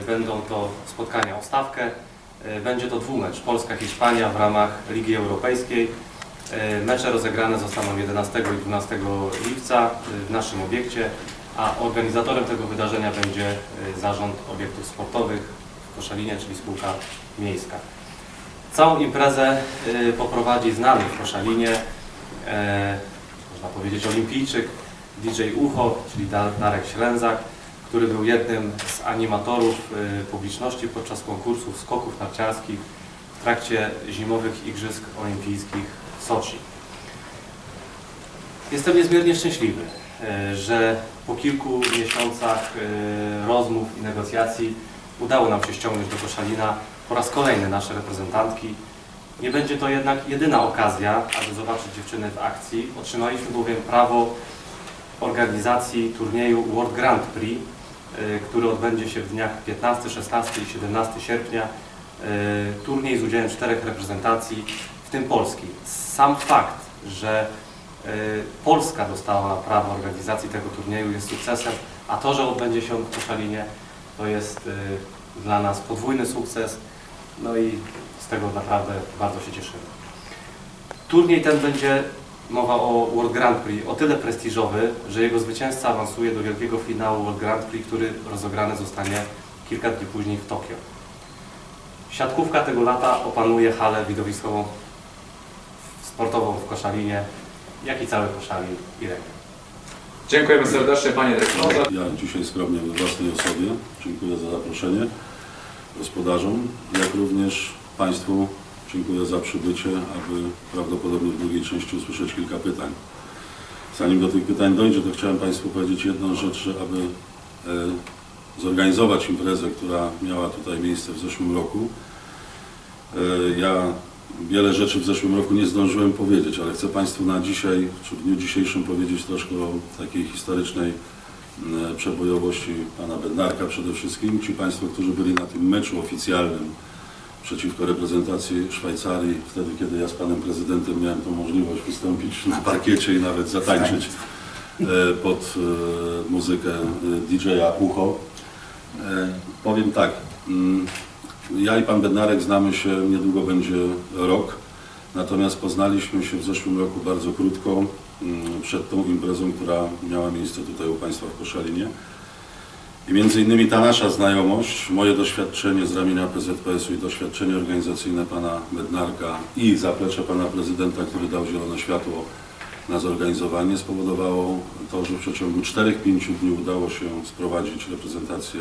Będą to spotkania o stawkę. E, Będzie to dwumecz Polska-Hiszpania w ramach Ligi Europejskiej. E, Mecze rozegrane zostaną 11 i 12 lipca e, w naszym obiekcie, a organizatorem tego wydarzenia będzie Zarząd Obiektów Sportowych w Koszalinie, czyli spółka miejska. Całą imprezę poprowadzi znany w Koszalinie, można powiedzieć olimpijczyk, DJ Ucho, czyli Da- Darek Ślęzak, który był jednym z animatorów e, publiczności podczas konkursów skoków narciarskich w trakcie zimowych Igrzysk Olimpijskich w Soczi. Jestem niezmiernie szczęśliwy, e, że po kilku miesiącach e, rozmów i negocjacji udało nam się ściągnąć do Koszalina po raz kolejny nasze reprezentantki. Nie będzie to jednak jedyna okazja, aby zobaczyć dziewczyny w akcji. Otrzymaliśmy bowiem prawo organizacji turnieju World Grand Prix, y, który odbędzie się w dniach 15, 16 i 17 sierpnia. Y, Turniej z udziałem czterech reprezentacji, w tym Polski. Sam fakt, że y, Polska dostała prawo organizacji tego turnieju jest sukcesem, a to, że odbędzie się on w Koszalinie, to jest y, dla nas podwójny sukces. No i z tego naprawdę bardzo się cieszymy. Turniej ten będzie mowa o World Grand Prix, o tyle prestiżowy, że jego zwycięzca awansuje do wielkiego finału World Grand Prix, który rozegrany zostanie kilka dni później w Tokio. Siatkówka tego lata opanuje halę widowiskową sportową w Koszalinie, jak i cały Koszalin i region. Dziękujemy serdecznie Panie Dyrektorze. Ja dzisiaj skromnie we własnej osobie dziękuję za zaproszenie gospodarzom, jak również Państwu dziękuję za przybycie, aby prawdopodobnie w drugiej części usłyszeć kilka pytań. Zanim do tych pytań dojdzie, to chciałem Państwu powiedzieć jedną rzecz, aby e, zorganizować imprezę, która miała tutaj miejsce w zeszłym roku. E, ja wiele rzeczy w zeszłym roku nie zdążyłem powiedzieć, ale chcę Państwu na dzisiaj, czy w dniu dzisiejszym powiedzieć troszkę o takiej historycznej e, przebojowości pana Bednarka przede wszystkim. Ci Państwo, którzy byli na tym meczu oficjalnym przeciwko reprezentacji Szwajcarii, wtedy kiedy ja z panem prezydentem miałem tą możliwość wystąpić na parkiecie i nawet zatańczyć e, pod e, muzykę e, DJ-a Ucho. Powiem tak, mm, ja i pan Bednarek znamy się, niedługo będzie rok, natomiast poznaliśmy się w zeszłym roku bardzo krótko mm, przed tą imprezą, która miała miejsce tutaj u Państwa w Koszalinie. I między innymi ta nasza znajomość, moje doświadczenie z ramienia PZPS-u i doświadczenie organizacyjne pana Bednarka i zaplecze pana prezydenta, który dał zielone światło na zorganizowanie, spowodowało to, że w przeciągu 4-5 dni udało się sprowadzić reprezentację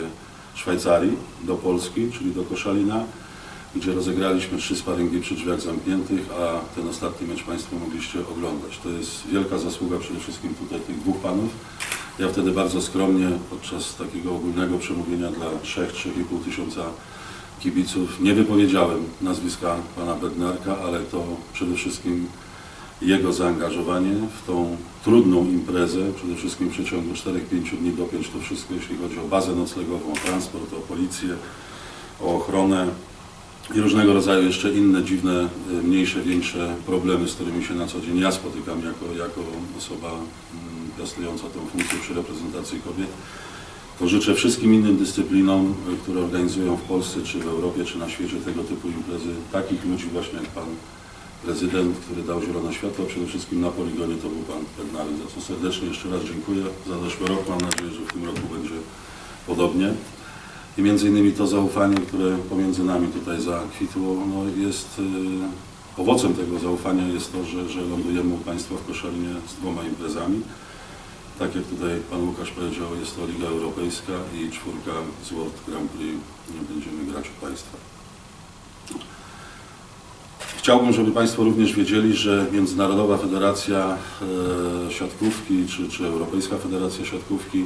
Szwajcarii do Polski, czyli do Koszalina, gdzie rozegraliśmy trzy sparingi przy drzwiach zamkniętych, a ten ostatni mecz Państwo mogliście oglądać. To jest wielka zasługa przede wszystkim tutaj tych dwóch panów. Ja wtedy bardzo skromnie podczas takiego ogólnego przemówienia dla 3-3,5 tysiąca kibiców nie wypowiedziałem nazwiska pana Bednarka, ale to przede wszystkim jego zaangażowanie w tą trudną imprezę, przede wszystkim w przeciągu 4-5 dni dopiąć to wszystko, jeśli chodzi o bazę noclegową, o transport, o policję, o ochronę i różnego rodzaju jeszcze inne dziwne, y, mniejsze, większe problemy, z którymi się na co dzień ja spotykam jako, jako osoba mm, piastująca tę funkcję przy reprezentacji kobiet. To życzę wszystkim innym dyscyplinom, y, które organizują w Polsce, czy w Europie, czy na świecie tego typu imprezy, takich ludzi właśnie jak Pan Prezydent, który dał zielone światło, przede wszystkim na poligonie to był Pan Bednarek, za co serdecznie jeszcze raz dziękuję za zeszły rok. Mam nadzieję, że w tym roku będzie podobnie. I między innymi to zaufanie, które pomiędzy nami tutaj zakwitło, no jest y, owocem tego zaufania jest to, że, że lądujemy u Państwa w Koszalinie z dwoma imprezami. Tak jak tutaj Pan Łukasz powiedział, jest to Liga Europejska i czwórka z World Grand Prix będziemy grać u Państwa. Chciałbym, żeby Państwo również wiedzieli, że Międzynarodowa Federacja e, Siatkówki czy, czy Europejska Federacja Siatkówki,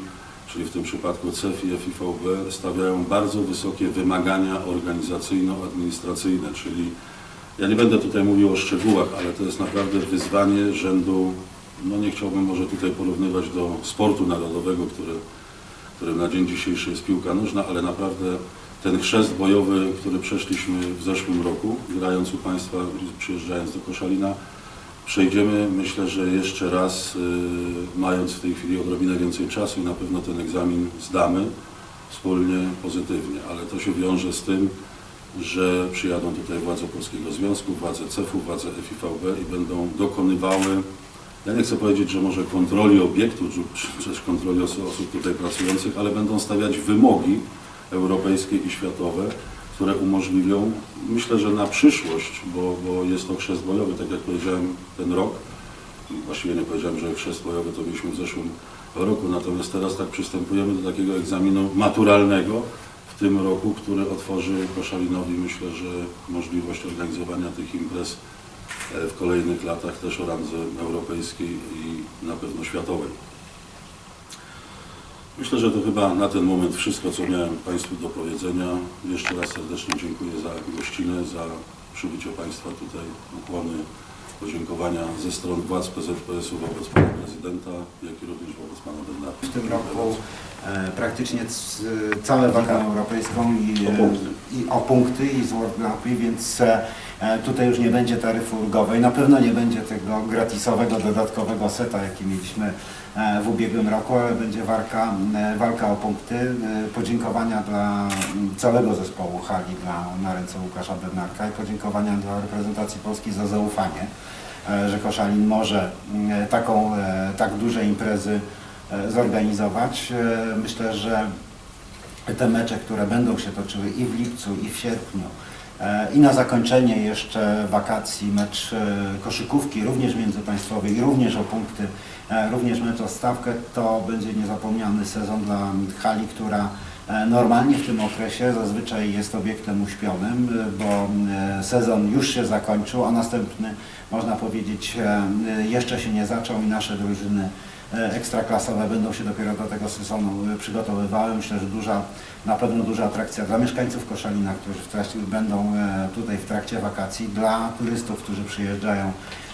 czyli w tym przypadku CEF i FIVB, stawiają bardzo wysokie wymagania organizacyjno-administracyjne, czyli ja nie będę tutaj mówił o szczegółach, ale to jest naprawdę wyzwanie rzędu, no nie chciałbym może tutaj porównywać do sportu narodowego, który, którym na dzień dzisiejszy jest piłka nożna, ale naprawdę ten chrzest bojowy, który przeszliśmy w zeszłym roku, grając u Państwa, przyjeżdżając do Koszalina, przejdziemy, myślę, że jeszcze raz, y, mając w tej chwili odrobinę więcej czasu i na pewno ten egzamin zdamy, wspólnie, pozytywnie, ale to się wiąże z tym, że przyjadą tutaj władze Polskiego Związku, władze CEF-u, władze FIVB i będą dokonywały, ja nie chcę powiedzieć, że może kontroli obiektu, czy, też kontroli osób tutaj pracujących, ale będą stawiać wymogi europejskie i światowe, które umożliwią, myślę, że na przyszłość, bo, bo jest to chrzest bojowy, tak jak powiedziałem, ten rok, właściwie nie powiedziałem, że chrzest bojowy to mieliśmy w zeszłym roku, natomiast teraz tak przystępujemy do takiego egzaminu maturalnego w tym roku, który otworzy Koszalinowi, myślę, że możliwość organizowania tych imprez e, w kolejnych latach też o randze europejskiej i na pewno światowej. Myślę, że to chyba na ten moment wszystko, co miałem Państwu do powiedzenia. Jeszcze raz serdecznie dziękuję za gościnę, za przybycie Państwa tutaj, ukłony, podziękowania ze stron władz PZPS-u wobec Pana Prezydenta, jak i również wobec Pana Bernarda. W tym roku e, praktycznie całe walkę europejską i O punkty. i o punkty i z World Grand Prix, więc e, e, tutaj już nie będzie taryfy ulgowej. Na pewno nie będzie tego gratisowego, dodatkowego seta, jaki mieliśmy e, w ubiegłym roku, ale będzie walka, e, walka o punkty. E, Podziękowania dla m, całego zespołu hali dla, na ręce Łukasza Bednarka i podziękowania dla reprezentacji Polski za zaufanie, e, że Koszalin może m, taką, e, tak duże imprezy e, zorganizować. E, Myślę, że te mecze, które będą się toczyły i w lipcu, i w sierpniu, e, i na zakończenie jeszcze wakacji mecz e, koszykówki, również międzypaństwowej, również o punkty, e, również mecz o stawkę, to będzie niezapomniany sezon dla hali, która e, normalnie w tym okresie zazwyczaj jest obiektem uśpionym, e, bo e, sezon już się zakończył, a następny, można powiedzieć, e, jeszcze się nie zaczął i nasze drużyny e, ekstraklasowe będą się dopiero do tego sezonu e, przygotowywały. Myślę, że duża, na pewno duża atrakcja dla mieszkańców Koszalina, którzy w trakcie, będą e, tutaj w trakcie wakacji, dla turystów, którzy przyjeżdżają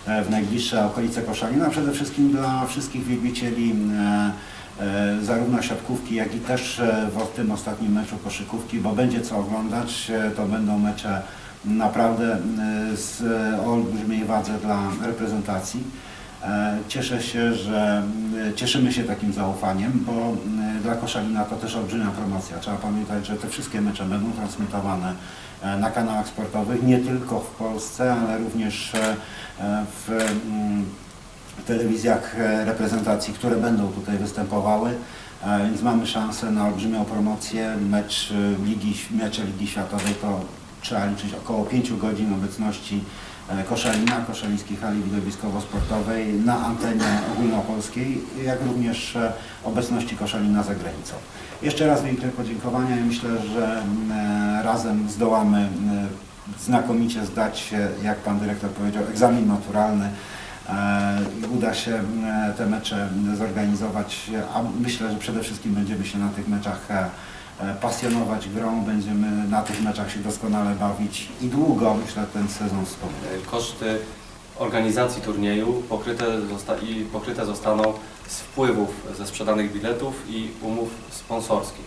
e, w najbliższe okolice Koszalina, przede wszystkim dla wszystkich wielbicieli e, e, zarówno siatkówki, jak i też e, w tym ostatnim meczu koszykówki, bo będzie co oglądać. E, To będą mecze naprawdę e, z e, o olbrzymiej wadze dla reprezentacji. E, Cieszę się, że e, cieszymy się takim zaufaniem, bo e, dla Koszalina to też olbrzymia promocja. Trzeba pamiętać, że te wszystkie mecze będą transmitowane e, na kanałach sportowych, nie tylko w Polsce, ale również e, w mm, telewizjach reprezentacji, które będą tutaj występowały. Więc mamy szansę na olbrzymią promocję. Mecz Ligi, mecze Ligi Światowej to trzeba liczyć około 5 godzin obecności Koszalina, Koszalińskiej Hali Widowiskowo-Sportowej na antenie ogólnopolskiej, jak również e, obecności Koszalina za granicą. Jeszcze raz wielkie podziękowania i myślę, że e, razem zdołamy e, znakomicie zdać jak Pan Dyrektor powiedział, egzamin maturalny e, i uda się e, te mecze zorganizować, a myślę, że przede wszystkim będziemy się na tych meczach e, e, pasjonować grą, będziemy na tych meczach się doskonale bawić i długo, myślę, ten sezon wspomnę. Koszty organizacji turnieju pokryte, zosta i pokryte zostaną z wpływów ze sprzedanych biletów i umów sponsorskich.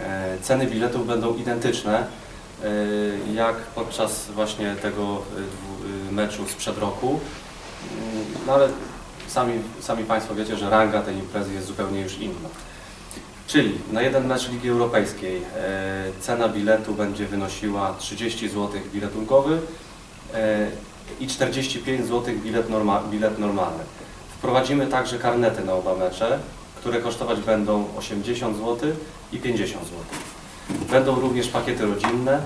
E, Ceny biletów będą identyczne e, jak podczas właśnie tego e, e, meczu sprzed roku, no ale sami, sami Państwo wiecie, że ranga tej imprezy jest zupełnie już inna. Czyli na jeden mecz Ligi Europejskiej e, cena biletu będzie wynosiła 30 zł bilet ulgowy e, i 45 zł bilet, norma, bilet normalny. Wprowadzimy także karnety na oba mecze, które kosztować będą 80 zł i 50 zł. Będą również pakiety rodzinne,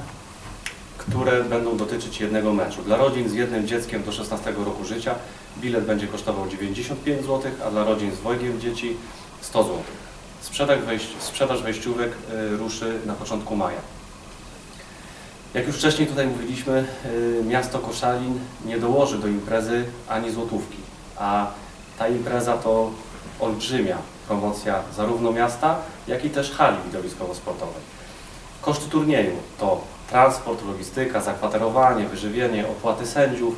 które będą dotyczyć jednego meczu. Dla rodzin z jednym dzieckiem do 16 roku życia bilet będzie kosztował 95 zł, a dla rodzin z dwojgiem dzieci 100 zł. Sprzedaż, wejś, sprzedaż wejściówek y, ruszy na początku maja. Jak już wcześniej tutaj mówiliśmy, y, miasto Koszalin nie dołoży do imprezy ani złotówki, a ta impreza to olbrzymia promocja zarówno miasta, jak i też hali widowiskowo-sportowej. Koszty turnieju to transport, logistyka, zakwaterowanie, wyżywienie, opłaty sędziów,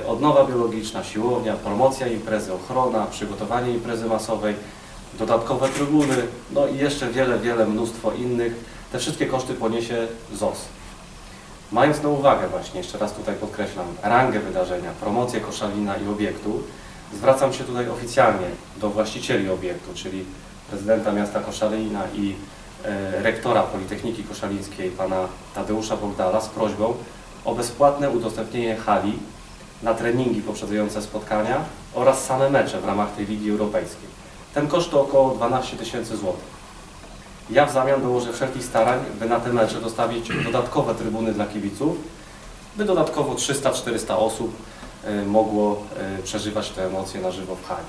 y, odnowa biologiczna, siłownia, promocja imprezy, ochrona, przygotowanie imprezy masowej, dodatkowe trybuny, no i jeszcze wiele, wiele, mnóstwo innych. Te wszystkie koszty poniesie ZOS. Mając na uwagę właśnie, jeszcze raz tutaj podkreślam, rangę wydarzenia, promocję Koszalina i obiektu, zwracam się tutaj oficjalnie do właścicieli obiektu, czyli prezydenta miasta Koszalina i e, rektora Politechniki Koszalińskiej, pana Tadeusza Bogdala, z prośbą o bezpłatne udostępnienie hali na treningi poprzedzające spotkania oraz same mecze w ramach tej Ligi Europejskiej. Ten koszt to około 12 tysięcy złotych. Ja w zamian dołożę wszelkich starań, by na te mecze dostawić dodatkowe trybuny dla kibiców, by dodatkowo 300-400 osób e, mogło e, przeżywać te emocje na żywo w hali.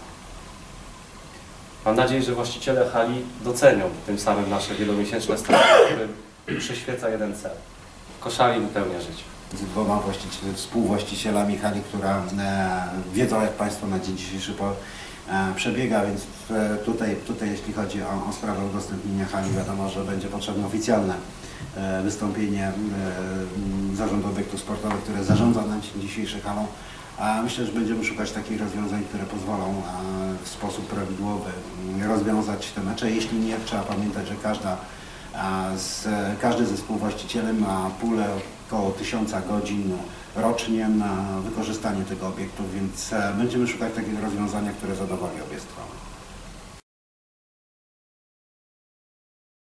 Mam nadzieję, że właściciele hali docenią tym samym nasze wielomiesięczne straty, którym przyświeca jeden cel. Koszali wypełnia życie. z dwoma właściciel, współwłaścicielami hali, która e, wiedzą, jak Państwo na dzień dzisiejszy po, przebiega, więc e, tutaj, tutaj jeśli chodzi o, o sprawę udostępnienia hali, wiadomo, że będzie potrzebne oficjalne e, wystąpienie e, Zarządu Obiektów Sportowych, które zarządza na dzień dzisiejszy halą. A myślę, że będziemy szukać takich rozwiązań, które pozwolą e, w sposób prawidłowy rozwiązać te mecze. Jeśli nie, trzeba pamiętać, że każda z, każdy ze współwłaścicieli ma pulę około 1000 godzin rocznie na wykorzystanie tego obiektu, więc e, będziemy szukać takiego rozwiązania, które zadowoli obie strony.